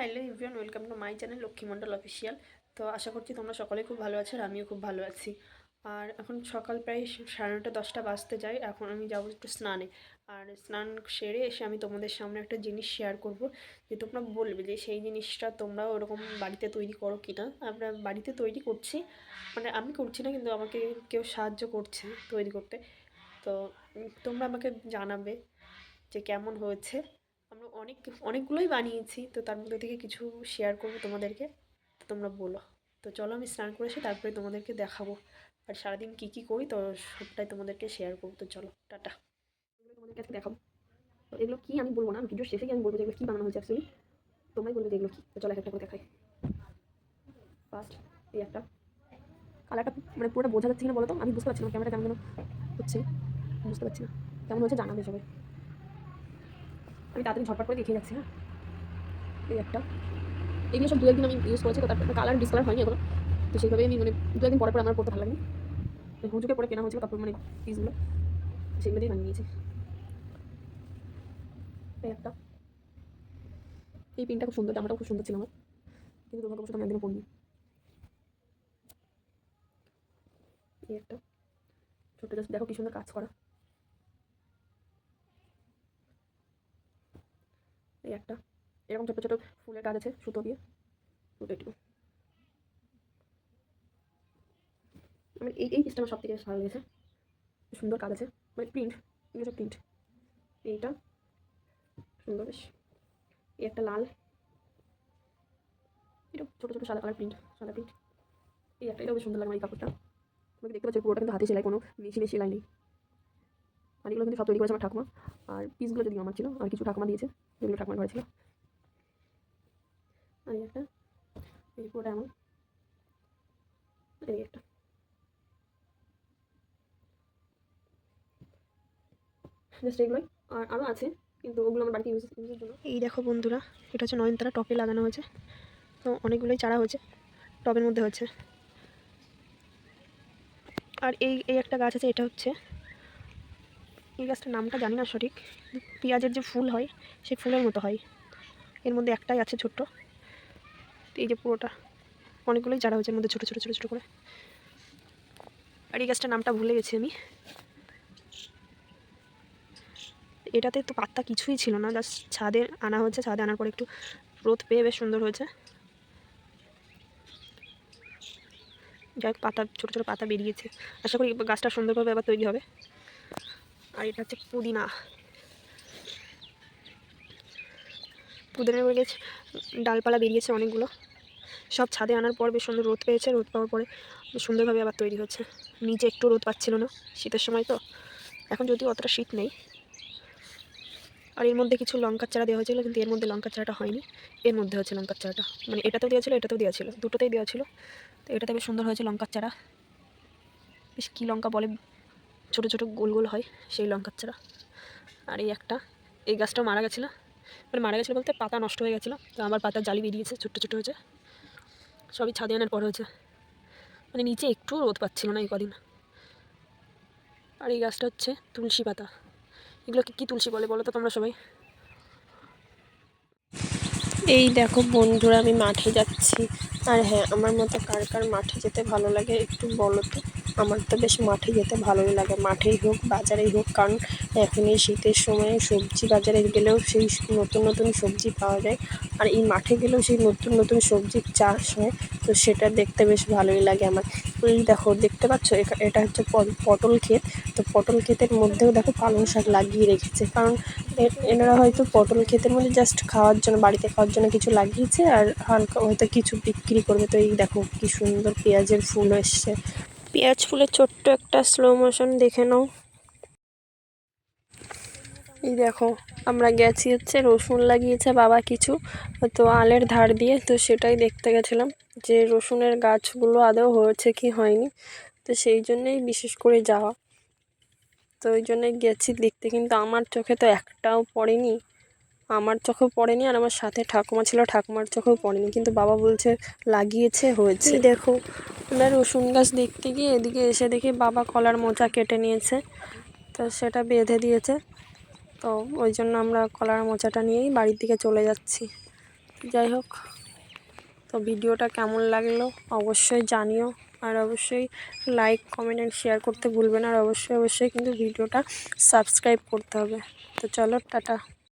Hello everyone welcome to my channel Lakshmi Mondal official তো আশা করছি তোমরা সকলে খুব ভালো আছো আর আমিও খুব ভালো আছি। আর এখন সকাল প্রায় সাড়ে নটা, দশটা বাজতে যাই এখন আমি যাব একটু স্নানে। আর স্নান সেরে এসে আমি তোমাদের সামনে একটা জিনিস শেয়ার করব, যে তোমরা বলবে যে সেই জিনিসটা তোমরাও ওরকম বাড়িতে তৈরি করো কি না আমরা বাড়িতে তৈরি করছি মানে আমি করছি না, কিন্তু আমাকে কেউ সাহায্য করছে তৈরি করতে। তো তোমরা আমাকে জানাবে যে কেমন হয়েছে। অনেক, অনেকগুলোই বানিয়েছি, তো তার মধ্যে থেকে কিছু শেয়ার করব তোমাদেরকে। তোমরা বলো। তো চলো আমি স্নান করে এসে তারপরে তোমাদেরকে দেখাবো। আর সারাদিন কী কী করি, তো সবটাই তোমাদেরকে শেয়ার করব। তো চলো, টাটা। তোমাদের কাছে দেখাবো। তো এগুলো কী আমি বলব না? ভিডিও শেষে আমি বলব যে এগুলো কী বানানো হয়েছে অ্যাকচুয়ালি তোমরাই বলবে যে এগুলো কী। তো চলো এক একটা করে দেখাই। ফার্স্ট এই একটা। কালারটা মানে পুরোটা বোঝা যাচ্ছে কিনা বলো তো? আমি বুঝতে পারছি না ক্যামেরা কেমন হচ্ছে। বুঝতে পারছি না। কেমন হচ্ছে জানাবে সবাই। আমি তাড়াতাড়ি ঝটপট করে দেখিয়ে যাচ্ছি হ্যাঁ? এই একটা। এগুলো সব দু একদিন আমি ইউজ করেছি, তো তারপর কালার ডিসকালার হয়নি এখনও। তো সেইভাবে আমি মানে দু একদিন পরে পরে আমার পড়তে ভালো লাগেনি। হুজুকে পরে কেনা হয়েছিল তারপর মানে পিসগুলো সেগুলো দিয়ে বানিয়ে নিয়েছি। এই একটা। এই পিনটা খুব সুন্দর জামাটা খুব সুন্দর ছিল আমার। কিন্তু দুর্গাপুজোটা আমি একদিনও পড়িনি। এই একটা। ছোট্ট জাস্ট দেখো কি সুন্দর কাজ করা। এই একটা। এরকম ছোটো ছোটো ফুলের কাজ আছে, সুতো দিয়ে। সুতো একটু। মানে এই এই পিসটা আমার সব থেকে ভালো লেগেছে। সুন্দর কাজ আছে। মানে প্রিন্ট এগুলো প্রিন্ট এইটা। সুন্দর বেশ। এই একটা লাল। এটা ছোটো ছোটো সাদা কালার প্রিন্ট সাদা প্রিন্ট এই একটা, এটাও বেশ সুন্দর লাগে আমার এই কাপড়টা। তোমাকে দেখতে পাচ্ছি, পুরোটা কিন্তু হাতে সেলাই কোনো মেশিনে সেলাই নেই। এগুলো কিন্তু সব তৈরি করেছে আমার ঠাকুমা। আর পিসগুলো যদি আমার ছিল, আর কিছু ঠাকুমা দিয়েছে, যেগুলো ঠাকুমার ঘরে ছিল। আর এই একটা, এই পুরোটা এমন এই একটা। জাস্ট এগুলোই। আর আরও আছে, কিন্তু ওগুলো আমার বাড়িতে ইউজ ইউজের জন্য। এই দেখো বন্ধুরা, এটা হচ্ছে নয়নতারা টপে লাগানো হয়েছে। তো অনেকগুলোই চারা হয়েছে, টবের মধ্যে হচ্ছে। আর এই এই একটা গাছ আছে, এটা হচ্ছে এই গাছটার নামটা জানি না সঠিক। পেঁয়াজের যে ফুল হয়, সেই ফুলের মতো হয়। এর মধ্যে একটাই আছে ছোট্ট। এই যে পুরোটা। অনেকগুলোই চারা হয়েছে, এর মধ্যে ছোটো ছোটো ছোটো ছোটো করে। আর এই গাছটার নামটা ভুলে গেছি আমি। এটাতে তো পাত্তা কিছুই ছিল না। জাস্ট ছাদে আনা হয়েছে, ছাদে আনার পর একটু রোদ পেয়ে বেশ সুন্দর হয়েছে। যাই পাতা, ছোটো ছোটো পাতা বেরিয়েছে। আশা করি গাছটা সুন্দরভাবে আবার তৈরি হবে। আর এটা হচ্ছে পুদিনা। পুদিনা বেরিয়েছে ডালপালা বেরিয়েছে অনেকগুলো। সব ছাদে আনার পর বেশ সুন্দর রোদ পেয়েছে, রোদ পাওয়ার পরে সুন্দরভাবে আবার তৈরি হচ্ছে। নিচে একটু রোদ পাচ্ছিল না শীতের সময় তো, এখন যদিও অতটা শীত নেই। আর এর মধ্যে কিছু লঙ্কার চারা দেওয়া হয়েছিল, কিন্তু এর মধ্যে লঙ্কার চারাটা হয়নি। এর মধ্যে হচ্ছে লঙ্কার চারাটা। মানে এটাতেও দেওয়া ছিল, এটাতেও দেওয়া ছিল। দুটোতেই দেওয়া ছিল। তো এটাতে বেশ সুন্দর হয়েছে লঙ্কার চারা। বেশ কী লঙ্কা বলে ছোটো ছোটো গোল গোল হয় সেই লঙ্কার চারা আর এই একটা, এই গাছটাও মারা গেছিল। মানে মারা গেছিল বলতে পাতা নষ্ট হয়ে গেছিল, তো আমার পাতা জালি বেরিয়েছে ছোট্টো ছোটো হয়েছে। সবই ছাদে আনার পর হয়েছে। মানে নিচে একটু রোদ পাচ্ছিল না এই কদিন। আর এই গাছটা হচ্ছে তুলসী পাতা। এগুলোকে কী তুলসী বলে বলো তো তোমরা সবাই? এই দেখো বন্ধুরা, আমি মাঠে যাচ্ছি। আর হ্যাঁ আমার মতো কার কার মাঠে যেতে ভালো লাগে একটু বলো তো। আমার তো বেশ মাঠে যেতে ভালোই লাগে। মাঠেই হোক, বাজারেই হোক, কারণ এখন এই শীতের সময়ে সবজি বাজারে গেলেও সেই নতুন নতুন সবজি পাওয়া যায়। আর এই মাঠে গেলেও সেই নতুন নতুন সবজির চাষ হয়, তো সেটা দেখতে বেশ ভালোই লাগে আমার। এই দেখো, দেখতে পাচ্ছ? এটা হচ্ছে পটল ক্ষেত। তো পটল ক্ষেতের মধ্যেও দেখো পালং শাক লাগিয়ে রেখেছে। কারণ এনারা হয়তো পটল ক্ষেতের মধ্যে জাস্ট খাওয়ার জন্য, বাড়িতে খাওয়ার জন্য কিছু লাগিয়েছে আর হালকা হয়তো কিছু বিক্রি করবে। তো এই দেখো কি সুন্দর পেঁয়াজের ফুল এসছে। পেঁয়াজ ফুলের ছোট্ট একটা স্লো মোশন দেখে নাও। এই দেখো, আমরা গেছি হচ্ছে রসুন লাগিয়েছে বাবা কিছু, তো আলের ধার দিয়ে, তো সেটাই দেখতে গেছিলাম যে রসুনের গাছগুলো আদৌ হয়েছে কি হয়নি, তো সেই জন্যই বিশেষ করে যাওয়া। তো ওই জন্যই গেছি দেখতে, কিন্তু আমার চোখে তো একটাও পড়েনি। আমার চোখেও পড়েনি আর আমার সাথে ঠাকুমা ছিল ঠাকুমার চোখেও পড়েনি। কিন্তু বাবা বলছে লাগিয়েছে হয়েছে। দেখো আমরা রসুন গাছ দেখতে গিয়ে এদিকে এসে দেখি বাবা কলার মোচা কেটে নিয়েছে তো সেটা বেঁধে দিয়েছে। তো ওই জন্য আমরা কলার মোচাটা নিয়েই বাড়ির দিকে চলে যাচ্ছি। যাই হোক তো ভিডিওটা কেমন লাগল অবশ্যই জানিও। আর অবশ্যই লাইক কমেন্ট অ্যান্ড শেয়ার করতে ভুলবে না। আর অবশ্যই অবশ্যই কিন্তু ভিডিওটা সাবস্ক্রাইব করতে হবে। তো চলো টাটা।